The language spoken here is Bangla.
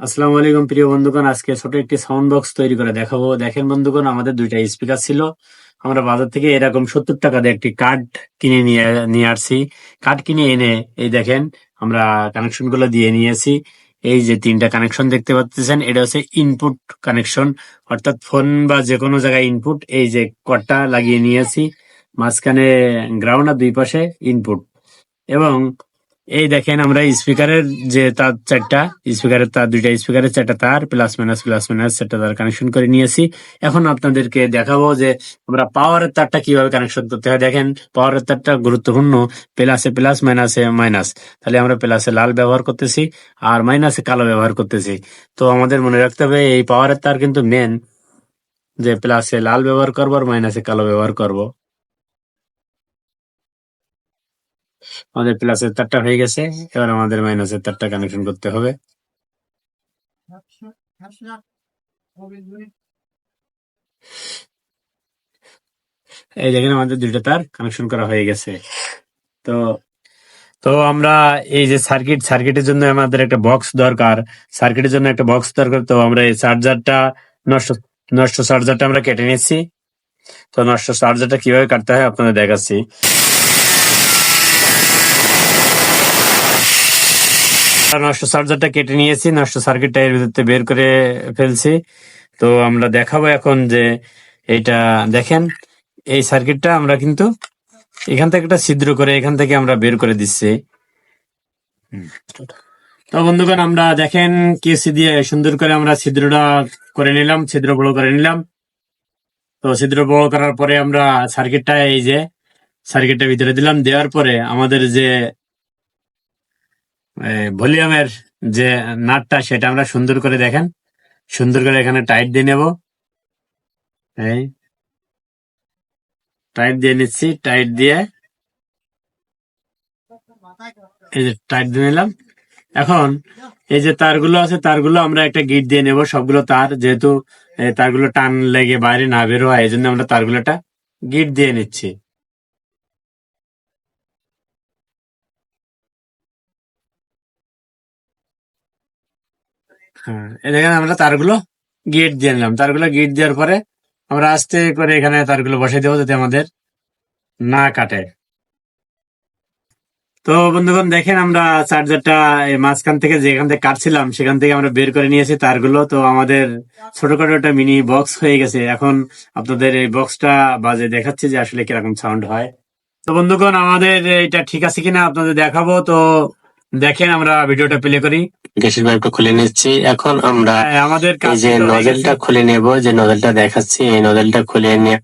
আসসালামু আলাইকুম, প্রিয় বন্ধুগণ। আজকে ছোট একটি সাউন্ড বক্স তৈরি করে দেখাবো। দেখেন বন্ধুগণ, আমাদের দুইটা স্পিকার ছিল। আমরা বাজার থেকে এরকম সত্তর টাকা দিয়ে একটি কার্ড কিনে নিয়ে নিয়ে আসছি। কার্ড কিনে এনে, এই দেখেন, আমরা কানেকশনগুলো দিয়ে নিয়েছি। এই যে তিনটা কানেকশন দেখতে পাচ্ছেন, এটা হচ্ছে ইনপুট কানেকশন অর্থাৎ ফোন বা যে কোনো জায়গায় ইনপুট এই যে কর্ডটা লাগিয়ে নিয়েছি। মাঝখানে গ্রাউন্ড আর দুই পাশে ইনপুট এবং এই দেখেন আমরা স্পিকারের যে তার চারটা স্পিকারের তার দুইটা স্পিকারের চারটা তার প্লাস মাইনাস প্লাস মাইনাস চারটা তার কানেকশন করে নিয়েছি। এখন আপনাদেরকে দেখাবো যে আমরা পাওয়ারের তারটা কীভাবে কানেকশন করতে হয়। দেখেন পাওয়ারের তারটা গুরুত্বপূর্ণ প্লাসে প্লাস মাইনাসে মাইনাস তাহলে আমরা প্লাসে লাল ব্যবহার করতেছি আর মাইনাসে কালো ব্যবহার করতেছি। তো আমাদের মনে রাখতে হবে, এই পাওয়ারের তার কিন্তু মেন যে প্লাসে লাল ব্যবহার করব আর মাইনাসে কালো ব্যবহার করব। আমাদের প্লাসের তারটা হয়ে গেছে। এবার আমাদের মাইনাসের তারটা কানেকশন করতে হবে। এই দেখেন আমাদের দুইটা তার কানেকশন করা হয়ে গেছে। তো তো আমরা এই যে সার্কিট সার্কিটের জন্য আমাদের একটা বক্স দরকার। সার্কিটের জন্য একটা বক্স দরকার। তো আমরা এই চার্জারটা নষ্ট নষ্ট চার্জারটা আমরা কেটে নিচ্ছি তো নষ্ট চার্জারটা কীভাবে কাটতে হয় আপনাদের দেখাচ্ছি। নষ্ট চার্জারটা কেটে নিয়েছি, নষ্ট সার্কিটটা এর ভিতরে বের করে ফেলছি। তো আমরা দেখাবো এখন যে এইটা দেখেন, এই সার্কিটটা আমরা কিন্তু এখান থেকে একটা ছিদ্র করে এখান থেকে আমরা বের করে দিচ্ছি। তো বন্ধুগণ, আমরা দেখেন কেসি দিয়ে সুন্দর করে আমরা ছিদ্রটা করে নিলাম, ছিদ্র বড় করে নিলাম। তো ছিদ্র বড় করার পরে আমরা সার্কিটটা এই যে সার্কিটটা ভিতরে দিলাম। দেওয়ার পরে আমাদের যে ভলিউমের যে নাটটা সেটা আমরা সুন্দর করে দেখেন। সুন্দর করে এখানে টাইট দিয়ে নেব। এই টাইট দিয়ে নিচ্ছি টাইট দিয়ে এই যে টাইট দিয়ে নিলাম। এখন এই যে তারগুলো আছে, তারগুলো আমরা একটা গিট দিয়ে নেব। সবগুলো তার যেহেতু তারগুলো টান লেগে বাইরে না বের হয় এই জন্য আমরা তারগুলোটা গিট দিয়ে নিচ্ছি। হ্যাঁ এই দেখেন আমরা তারগুলো গিট দিয়ে নিলাম। তারগুলো গিট দেওয়ার পরে আমরা আস্তে করে এখানে তারগুলো বসে দেবো যাতে আমাদের না কাটে। তো বন্ধুগণ, দেখেন আমরা চার্জারটা মাঝখান থেকে যেখান থেকে কাটছিলাম, সেখান থেকে আমরা বের করে নিয়েছি তারগুলো। তো আমাদের ছোটখাটো একটা মিনি বক্স হয়ে গেছে। এখন আপনাদের এই বক্সটা বাজে দেখাচ্ছে যে আসলে কীরকম সাউন্ড হয়। তো বন্ধুগণ, আমাদের এটা ঠিক আছে কিনা আপনাদের দেখাবো। তো দেখেন আমরা ভিডিওটা প্লে করি। গ্যাসের পাইপটা খুলে নিচ্ছি। এখন আমরা হ্যাঁ, আমাদের এই যে নজেলটা খুলে নেব যে নজেলটা দেখাচ্ছি এই নজেলটা খুলে নিয়ে